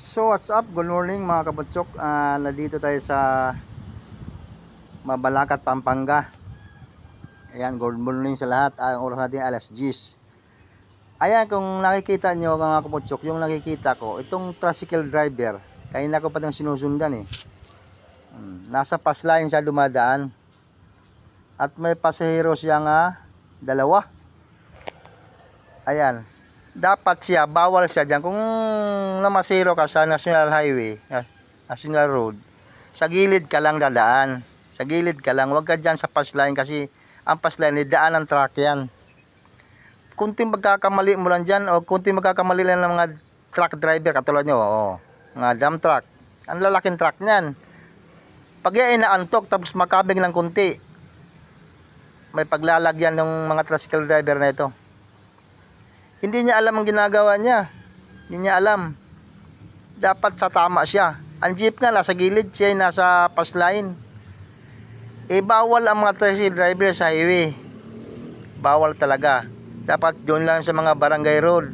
So what's up? Good morning mga kabutsok. Ah, nandito tayo sa Mabalacat, Pampanga. Ayan, good morning sa lahat. Ah, Ang oras natin alas 10. Ayan, kung nakikita nyo mga kabutsok, yung nakikita ko, itong tricycle driver, kanina ko pa itong sinusundan eh. Hmm, Nasa pass line siya dumadaan. At may pasahero siya nga dalawa. Ayan, dapat siya, bawal siya dyan. Kung namasiro ka sa National Highway, na- National Road, sa gilid ka lang dadaan. Sa gilid ka lang, huwag ka dyan sa pass line kasi ang pass line, daan ng truck yan. Kunting magkakamali mo lang dyan, o kunting magkakamali lang ng mga truck driver, katulad nyo, o, mga dump truck. Ang lalaking truck niyan. Pag yan inaantok, tapos makabing ng kunti, may paglalagyan ng mga tricycle driver na ito. Hindi niya alam ang ginagawa niya. Hindi niya alam. Dapat sa tama siya. Ang jeep nga nasa gilid, siya ay nasa pass line. Eh bawal ang mga taxi driver sa highway. Bawal talaga. Dapat doon lang sa mga barangay road.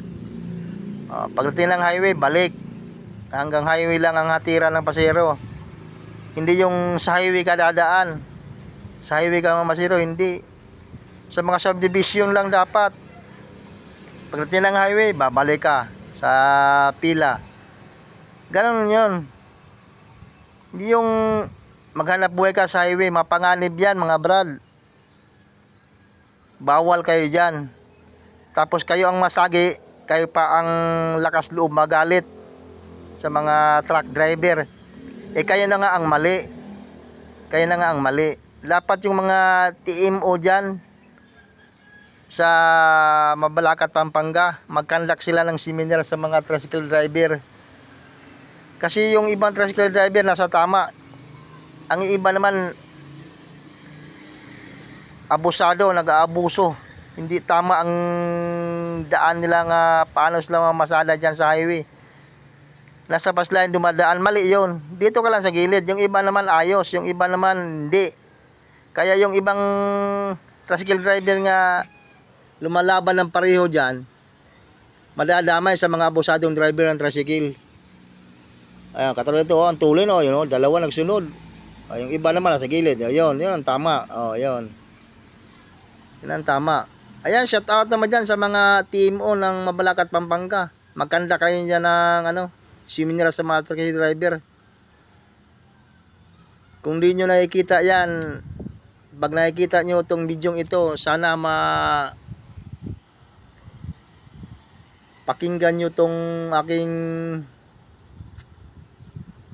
Uh, pagdating ng highway, balik. Hanggang highway lang ang hatira ng pasero. Hindi yung sa highway ka dadaan. Sa highway ka mamasiro, hindi. Sa mga subdivision lang dapat. Pagdating ng highway, babalik ka sa pila. Ganon yun. Hindi yung maghanap buhay ka sa highway, mapanganib yan mga brad. Bawal kayo dyan. Tapos kayo ang masagi, kayo pa ang lakas loob magalit sa mga truck driver. Eh kayo na nga ang mali. Kayo na nga ang mali. Dapat yung mga TMO dyan, sa Mabalacat, Pampanga, magkandak sila ng seminar sa mga tricycle driver. Kasi yung ibang tricycle driver nasa tama. Ang iba naman abusado, nag-aabuso. Hindi tama ang daan nila nga paano sila mamasada dyan sa highway. Nasa pass line dumadaan, mali yon. Dito ka lang sa gilid. Yung iba naman ayos, yung iba naman hindi. Kaya yung ibang tricycle driver nga lumalaban ng pareho dyan, madadamay sa mga abusadong driver ng tricycle. Ayan, katulad ito, oh, ang tulin, oh, yun, oh, dalawa nagsunod. Oh, yung iba naman nasa gilid, oh, yun, ang tama. Oh, yun. Yun ang tama. Ayan, shout out naman dyan sa mga TMO ng Mabalacat, Pampanga. Magkanda kayo dyan ng, ano, seminar sa mga tricycle driver. Kung di nyo nakikita yan, pag nakikita nyo itong bidyong ito, sana ma pakinggan nyo tong aking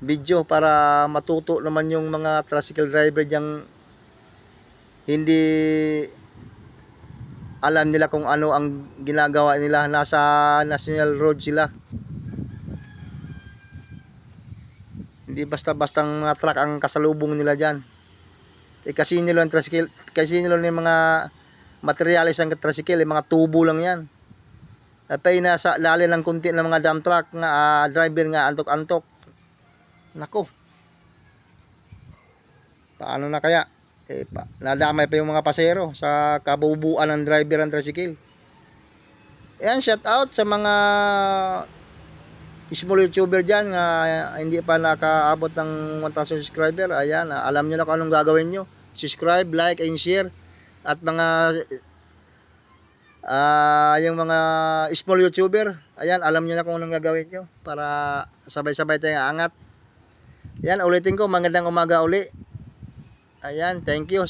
video para matuto naman yung mga tricycle driver diyang hindi alam nila kung ano ang ginagawa nila. Nasa national road sila. Hindi basta-bastang mga truck ang kasalubong nila dyan. Eh kasi nila ang tricycle kasi nila yung mga materialis ang tricycle eh, mga tubo lang yan at pa nasa lalim ng kunti ng mga dump truck nga ah, driver nga antok-antok. Nako. Paano na kaya? Eh, pa, nadamay pa yung mga pasero sa kabubuan ng driver ng tricycle. Ayan, shout out sa mga small YouTuber dyan nga hindi pa nakaabot ng 1,000 subscriber. Ayan, ah, alam nyo na kung anong gagawin nyo. Subscribe, like, and share. At mga Ah, yung mga small YouTuber, ayan, alam niyo na kung anong gagawin niyo para sabay-sabay tayong angat. Ayan, ulitin ko, magandang umaga uli. Ayan, thank you.